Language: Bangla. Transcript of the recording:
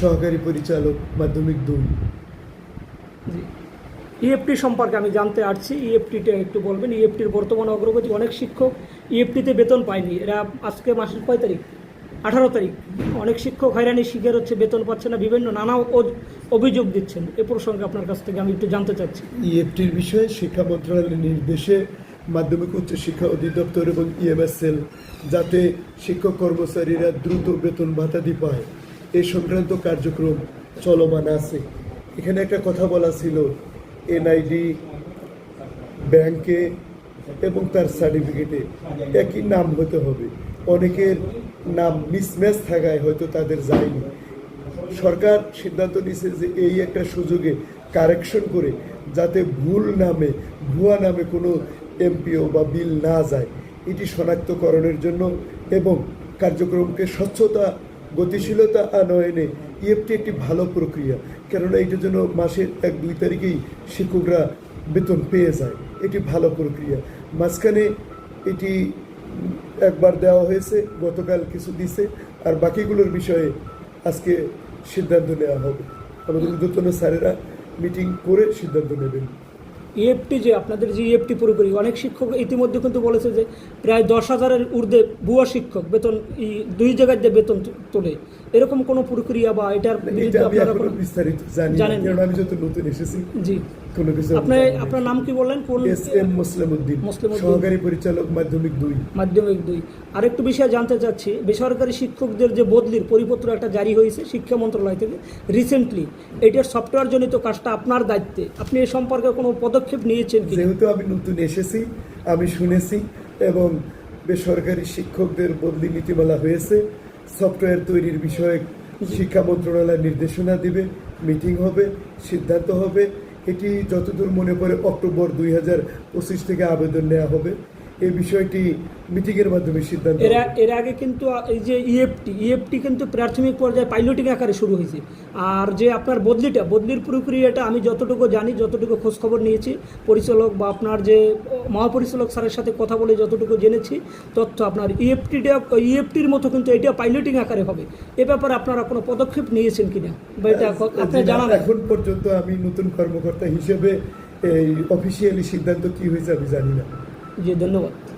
সহকারী পরিচালক মাধ্যমিক দুই। ইএফটি সম্পর্কে আমি জানতে আসছি। ইএফটিটা একটু বলবেন। ইএফটির বর্তমান অগ্রগতি অনেক শিক্ষক ইএফটিতে বেতন পায়নি। এরা আজকে মাসের কয় তারিখ? আঠারো তারিখ। অনেক শিক্ষক হয়রানি শিকার হচ্ছে বেতন পাচ্ছে না বিভিন্ন নানা অভিযোগ দিচ্ছেন। এ প্রসঙ্গে আপনার কাছ থেকে আমি একটু জানতে চাচ্ছি। ইএফটির বিষয়ে শিক্ষা মন্ত্রণালয়ের নির্দেশে মাধ্যমিক উচ্চ শিক্ষা অধিদপ্তর এবং ইএমএসএল যাতে শিক্ষক কর্মচারীরা দ্রুত বেতন ভাতাদি পায়। এই সংক্রান্ত কার্যক্রম চলমান আছে। এখানে একটা কথা বলা ছিল, এনআইডি ব্যাংকে এবং তার সার্টিফিকেটে একই নাম হতে হবে। অনেকের নাম মিসম্যাচ থাকায় হয়তো তাদের যায়নি। সরকার সিদ্ধান্ত নিয়েছে যে এই একটা সুযোগে কারেকশন করে যাতে ভুল নামে, ভুয়া নামে কোনো এমপিও বা বিল না যায়। এটি শনাক্তকরণের জন্য এবং কার্যক্রমকে স্বচ্ছতা গতিশীলতা আনয়নে ইএফটি একটি ভালো প্রক্রিয়া। কেননা এটার জন্য মাসের এক দুই তারিখেই শিক্ষকরা বেতন পেয়ে যায়। এটি ভালো প্রক্রিয়া। মাঝখানে এটি একবার দেওয়া হয়েছে, গতকাল কিছু দিছে, আর বাকিগুলোর বিষয়ে আজকে সিদ্ধান্ত নেওয়া হবে। আমাদের ঊর্ধ্বতন স্যারেরা মিটিং করে সিদ্ধান্ত নেবেন। ইএফটি যে আপনাদের যে ইএফটি পুরোপুরি করি অনেক শিক্ষক ইতিমধ্যে কিন্তু বলেছে যে প্রায় দশ হাজারের ঊর্ধ্বে ভুয়া শিক্ষক বেতন দুই জায়গায় বেতন তোলে। এরকম কোনো প্রক্রিয়া বা এটার আপনারা বিস্তারিত জানি। কারণ আমি যত নতুন এসেছি জি। কোনো কিছু আপনি আপনার নাম কি বললেন? কোন এস এম মুসলিম উদ্দিন মুসলিম উদ্দিন। সহকারী পরিচালক মাধ্যমিক দুই। মাধ্যমিক দুই। আরেকটু বিষয় জানতে চাচ্ছি বেসরকারি শিক্ষকদের যে বদলির পরিপত্র একটা জারি হয়েছে শিক্ষা মন্ত্রণালয় থেকে রিসেন্টলি এটার সফটওয়্যার জনিত কাজটা আপনার দায়িত্বে। আপনি এ সম্পর্কে কোনো পদক্ষেপ নিয়েছেন কি যেহেতু আমি নতুন এসেছি আমি শুনেছি এবং বেসরকারি শিক্ষকদের বদলি নীতিমালা হয়েছে সফটওয়্যার তৈরির বিষয়ে শিক্ষা মন্ত্রণালয় নির্দেশনা দেবে, মিটিং হবে, সিদ্ধান্ত হবে। এটি যতদূর মনে পড়ে অক্টোবর দুই হাজার পঁচিশ থেকে আবেদন নেওয়া হবে। এই বিষয়টি মিটিংয়ের মাধ্যমে সিদ্ধান্ত এর এর আগে কিন্তু এই যে ইএফটি ইএফটি কিন্তু প্রাথমিক পর্যায়ে পাইলটিং আকারে শুরু হয়েছে। আর যে আপনার বদলিটা বদলির প্রক্রিয়াটা আমি যতটুকু জানি যতটুকু খোঁজখবর নিয়েছি পরিচালক বা আপনার যে মহাপরিচালক স্যারের সাথে কথা বলে যতটুকু জেনেছি তথ্য আপনার ইএফটিটা ইএফটির মতো কিন্তু এটা পাইলটিং আকারে হবে। এ ব্যাপারে আপনারা কোনো পদক্ষেপ নিয়েছেন কিনা বা এটা ক- আপনি জানান এখন পর্যন্ত আমি নতুন কর্মকর্তা হিসেবে এই অফিসিয়ালি সিদ্ধান্ত কি হয়েছে আমি জানি না। জি ধন্যবাদ।